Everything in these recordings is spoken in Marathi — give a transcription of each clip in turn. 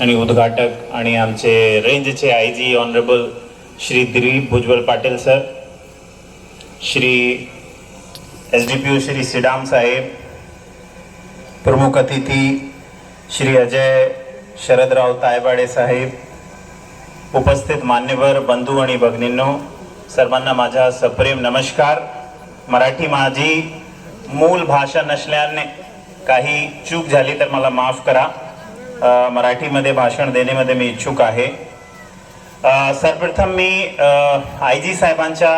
आणि उद्घाटक आणि आमचे रेंजचे I G honourable Shri Dilip Bhujbal Patil sir Shri S D P O Shri Sidam साहेब प्रमुख अतिथी श्री अजय शरदराव तायबाडे साहेब उपस्थित मान्यवर बंधू आणि भगिनींनो सर्वांना माझा सप्रेम नमस्कार. मराठी माझी मूल भाषा नसल्याने काही चूक झाली तर मला माफ करा. मराठीमध्ये भाषण देण्यामध्ये मी इच्छुक आहे. सर्वप्रथम मी आय जी साहेबांच्या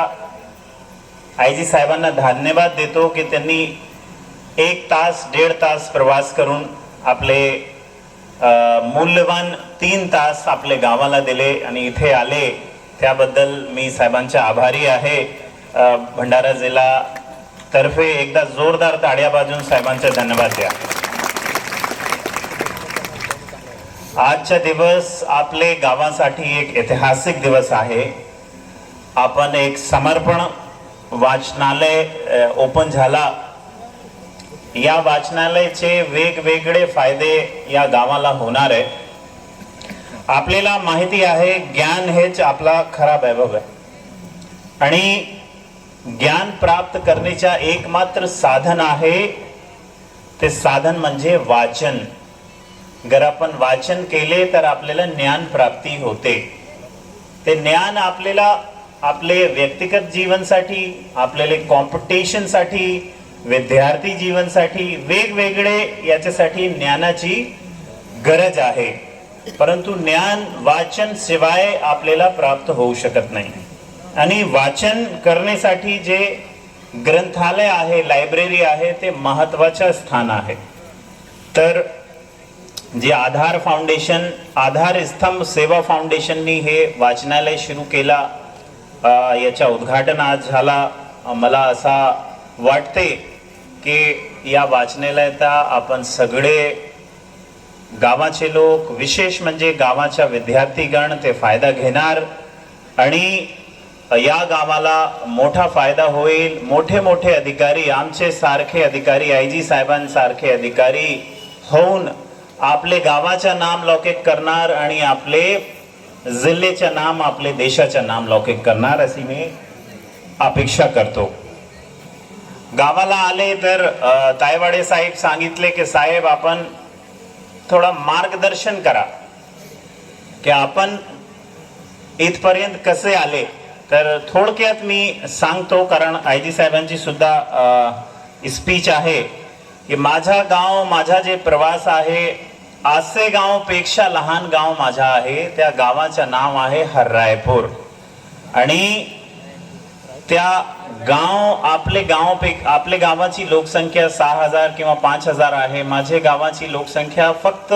आय जी साहेबांना धन्यवाद देतो की त्यांनी एक तास दीड तास प्रवास करून आपले मूल्यवान तीन तास आपले गावाला दिले आणि इथे आले. त्याबद्दल मी साहेबांच्या आभारी आहे. भंडारा जिल्हा तर्फे एकदा जोरदार ताड्या बाजून साहेबांचे धन्यवाद द्या. आजचा दिवस आपले गावासाठी एक ऐतिहासिक दिवस आहे. आपण एक समर्पण वाचनालय ओपन झाला. या वाचनालयाचे वेगवेगळे फायदे या गावाला होणार आहे. आपल्याला माहिती आहे ज्ञान हेच आपला खरा वैभव आहे. आणि ज्ञान प्राप्त करण्याचा एकमात्र साधन आहे ते साधन म्हणजे वाचन. जर आपण वाचन केले तर आपल्याला ज्ञान प्राप्ती होते. ते ज्ञान आपल्याला आपले व्यक्तिगत जीवनसाठी आपल्याला कॉम्पिटिशनसाठी विद्यार्थी जीवनसाठी वेगवेगळे याच्यासाठी ज्ञानाची गरज आहे. परंतु ज्ञान वाचन शिवाय आपल्याला प्राप्त होऊ शकत नाही. आणि वाचन करण्यासाठी जे ग्रंथालय आहे लायब्ररी आहे ते महत्वाचं स्थान आहे. तर जे आधार फाउंडेशन आधार स्तंभ सेवा फाउंडेशननी हे वाचनालय सुरू केला याच्या उद्घाटन आज झाला. मला असा वाटते की या वाचनालयाचा आपण सगळे गावाचे लोक विशेष म्हणजे गावाच्या विद्यार्थीगण ते फायदा घेणार. आणि या गावाला मोठा फायदा होईल. मोठे मोठे अधिकारी आमचे सारखे अधिकारी आय जी साहेबांसारखे अधिकारी होऊन आपले गावाच्या नाम लौकिक करणार आणि आपले जिल्ह्याचं नाम आपले देशाच्या नाम लौकिक करणार अशी मी अपेक्षा करतो. गावाला आले तर तायवाडे साहेब सांगितले की साहेब आपण थोडा मार्गदर्शन करा की आपण इथपर्यंत कसे आले. तर थोडक्यात मी सांगतो कारण आय जी साहेबांची सुद्धा स्पीच आहे की माझा गाव माझा जे प्रवास आहे आसे गावपेक्षा लहान गाव माझा आहे. त्या गावाचं नाव आहे हर्रायपूर. आणि त्या गाव आपले गाव पे आपले गावाची लोकसंख्या सहा हजार किंवा पाच हजार आहे. माझे गावाची लोकसंख्या फक्त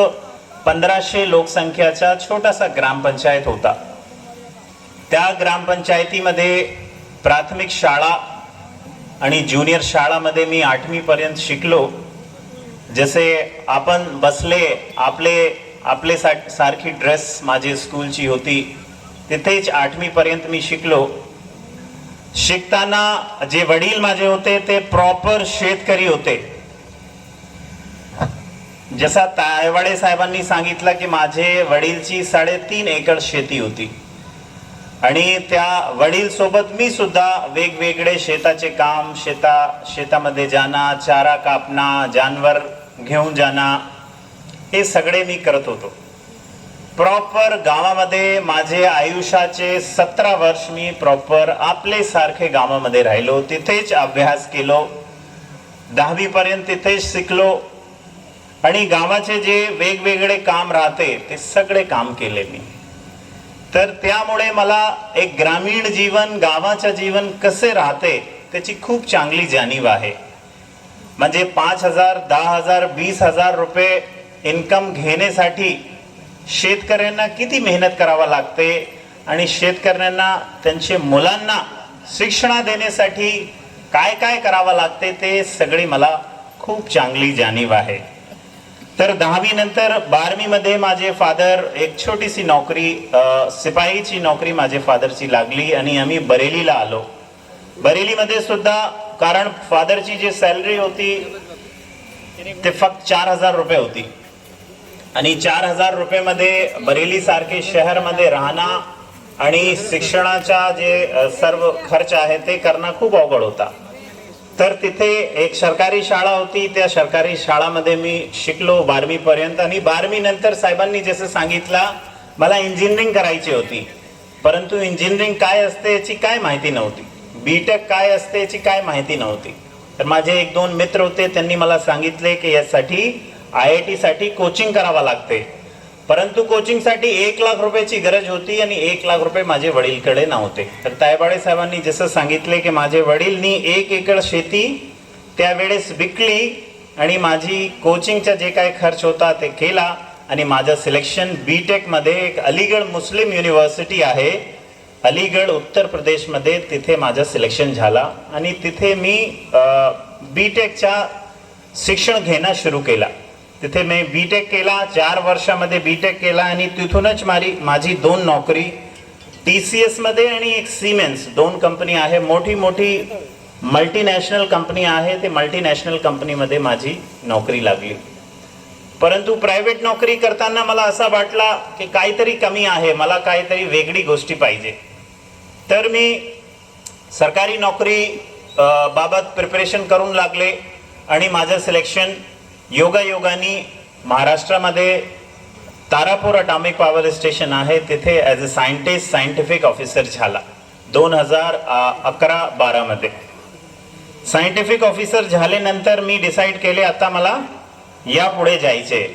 पंधराशे लोकसंख्याचा छोटासा ग्रामपंचायत होता. त्या ग्रामपंचायतीमध्ये प्राथमिक शाळा आणि ज्युनियर शाळामध्ये मी आठवीपर्यंत शिकलो. जसे आपण बसले आपले आपले सा- सारखी ड्रेस माझी स्कूलची होती तिथेच आठवीपर्यंत मी शिकलो. शिकताना जे वडील माझे होते ते प्रॉपर शेतकरी होते. जसा तायवाडे साहेबांनी सांगितलं की माझे वडीलची साडेतीन एकर शेती होती. आणि त्या वडील सोबत मी सुद्धा वेगवेगळे शेताचे काम शेता शेतामध्ये जाणं चारा कापणा जानवर घेऊन जाणं हे सगळे मी करत होतो. प्रॉपर गावामध्ये माझे आयुष्याचे सतरा वर्ष मी प्रॉपर आपले सारखे गावामध्ये राहिलो तिथेच अभ्यास केलो दहावीपर्यंत तिथेच शिकलो आणि गावाचे जे वेगवेगळे काम राहते ते सगळे काम केले मी. तर त्यामुळे मला एक ग्रामीण जीवन गावाचं जीवन कसे राहते त्याची खूप चांगली जाणीव आहे. म्हणजे पाच हजार दहा हजार वीस हजार रुपये इन्कम घेण्यासाठी शेतकऱ्यांना किती मेहनत करावा लागते? आणि शेतकऱ्यांना त्यांचे मुलांना शिक्षणा देण्यासाठी काय काय करावं लागते ते सगळी मला खूप चांगली जाणीव आहे. तर दहावी नंतर माझे फादर एक छोटीशी नोकरी अ, शिपाईची नोकरी माझे फादरची लागली आणि आम्ही बरेलीला आलो. बरेलीमध्ये सुद्धा कारण फादरची जी सॅलरी होती ते फक्त चार हजार रुपये होती. आणि चार हजार रुपयेमध्ये बरेली सारखे शहरमध्ये राहणं आणि शिक्षणाचा जे सर्व खर्च आहे ते करणं खूप अवघड होता. तर तिथे एक सरकारी शाळा होती त्या सरकारी शाळामध्ये मी शिकलो बारवीपर्यंत आणि बारवीनंतर साहेबांनी जसं सांगितलं मला इंजिनिअरिंग करायची होती. परंतु इंजिनिअरिंग काय असते याची काय माहिती नव्हती. बीटेक काय असते याची काय माहिती नव्हती. तर माझे एक दोन मित्र होते त्यांनी मला सांगितले की यासाठी आय आय टीसाठी कोचिंग करावं लागते. परंतु कोचिंगसाठी एक लाख रुपयाची गरज होती आणि एक लाख रुपये माझे वडीलकडे नव्हते. तर तायबाडे साहेबांनी जसं सांगितले की माझे वडीलनी एक एकर शेती त्यावेळेस विकली आणि माझी कोचिंगचा जे काय खर्च होता ते केला आणि माझं सिलेक्शन बी टेकमध्ये एक अलीगड मुस्लिम युनिव्हर्सिटी आहे. अलीगड उत्तर प्रदेशमध्ये तिथे माझं सिलेक्शन झाला आणि तिथे मी बी टेकच्या शिक्षण घेणं सुरू केला. तिथे मी बी टेक केला चार वर्षामध्ये बी टेक केला आणि तिथूनच माझी माझी दोन नोकरी टी सी एसमध्ये आणि एक सिमेन्स दोन कंपनी आहे मोठी मोठी मल्टीनॅशनल कंपनी आहे ते मल्टीनॅशनल कंपनीमध्ये माझी नोकरी लागली. परंतु प्रायव्हेट नोकरी करताना मला असा वाटला की काहीतरी कमी आहे मला काहीतरी वेगळी गोष्टी पाहिजे. तर मी सरकारी नोकरी बाबत प्रिपरेशन करून लागले आणि माझं सिलेक्शन योगायोगाने महाराष्ट्रामध्ये तारापूर अटॉमिक पॉवर स्टेशन आहे. तिथे as a scientist scientific officer झाला. दोन हजार अकरा बारामध्ये सायंटिफिक ऑफिसर झाल्यानंतर मी डिसाईड केले आता मला यापुढे जायचे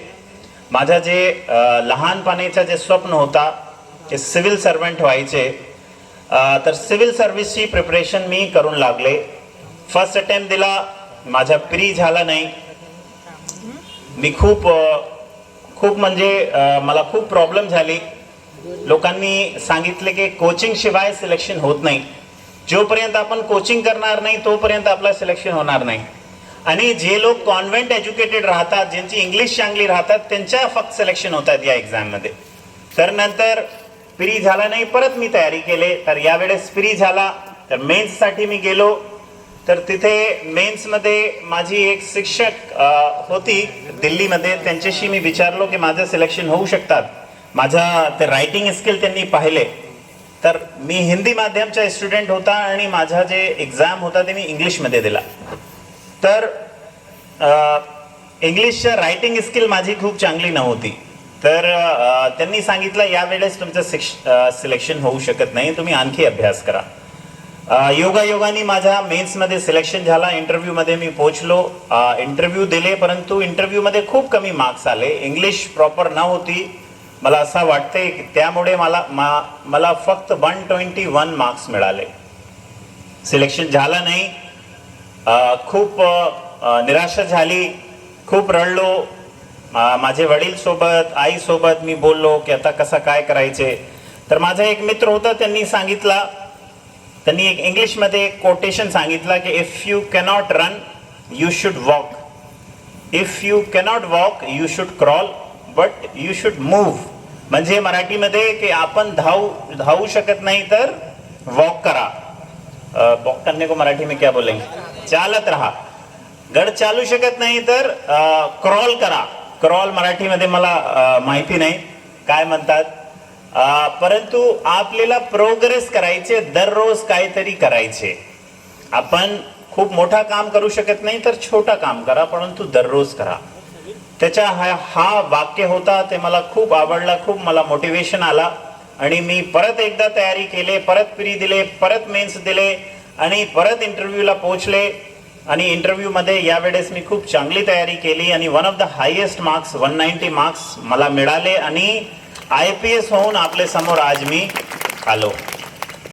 माझा जे लहानपणीचा लहानपणीचं जे स्वप्न होता ते सिव्हिल सर्वंट व्हायचे तर सिव्हिल सर्व्हिसची प्रिपरेशन मी करून लागले. फर्स्ट अटेम्प्ट दिला माझा प्री झाला नाही. मी खूप खूप म्हणजे मला खूप प्रॉब्लेम झाली. लोकांनी सांगितले की कोचिंग शिवाय सिलेक्शन होत नाही. जोपर्यंत आपण कोचिंग करणार नाही तोपर्यंत आपलं सिलेक्शन होणार नाही. आणि जे लोक कॉन्व्हेंट एज्युकेटेड राहतात ज्यांची इंग्लिश चांगली राहतात त्यांच्या फक्त सिलेक्शन होतात या एक्झाममध्ये. तर नंतर फ्री झाला नाही परत मी तयारी केले. तर यावेळेस फ्री झाला. तर मेन्ससाठी मी गेलो. तर तिथे मेन्समध्ये माझी एक शिक्षक होती दिल्लीमध्ये. त्यांच्याशी मी विचारलो की माझं सिलेक्शन होऊ शकतात. माझा ते रायटिंग स्किल त्यांनी पाहिले. तर मी हिंदी माध्यमचा स्टुडंट होता आणि माझा जे एक्झाम होता ते मी इंग्लिशमध्ये दिला. तर इंग्लिशच्या रायटिंग स्किल माझी खूप चांगली नव्हती. तर त्यांनी सांगितलं यावेळेस तुमचं शिक्ष सिलेक्शन होऊ शकत नाही. तुम्ही आणखी अभ्यास करा. अ, योगायोगाने माझ्या मेन्समध्ये सिलेक्शन झाला. इंटरव्ह्यूमध्ये मी पोचलो इंटरव्ह्यू दिले परंतु इंटरव्ह्यूमध्ये खूप कमी मार्क्स आले. इंग्लिश प्रॉपर न होती मला असं वाटते की त्यामुळे मला मा- मला फक्त वन ट्वेंटी वन मार्क्स मिळाले. सिलेक्शन झालं नाही. खूप निराशा झाली. खूप रडलो. माझे वडील सोबत आई सोबत मी बोललो की आता कसं काय करायचे. तर माझा एक मित्र होता त्यांनी सांगितला त्यांनी एक इंग्लिशमध्ये एक कोटेशन सांगितलं की if you cannot run you should walk if you cannot walk you should crawl but you should move म्हणजे मराठीमध्ये की आपण धावू धावू शकत नाही तर वॉक करा. वॉक करने को मराठी में क्या बोलेंगे? चालत राहा. गड चालू शकत नाही तर क्रॉल करा. क्रॉल मराठीमध्ये मला माहिती नाही. काय म्हणतात? परंतु आपल्याला प्रोग्रेस करायचे दररोज काहीतरी करायचे. आपण खूप मोठा काम करू शकत नाही तर छोटा काम करा परंतु दररोज करा. त्याच्या हा हा वाक्य होता ते मला खूप आवडला खूप मला मोटिवेशन आला. आणि मी परत एकदा तयारी केले परत फ्री दिले परत मेन्स दिले आणि परत इंटरव्ह्यूला पोहोचले. आणि इंटरव्ह्यूमध्ये यावेळेस मी खूप चांगली तयारी केली आणि one of the highest marks one ninety marks मला मिळाले आणि आय पी एस होऊन आपल्यासमोर आज मी आलो.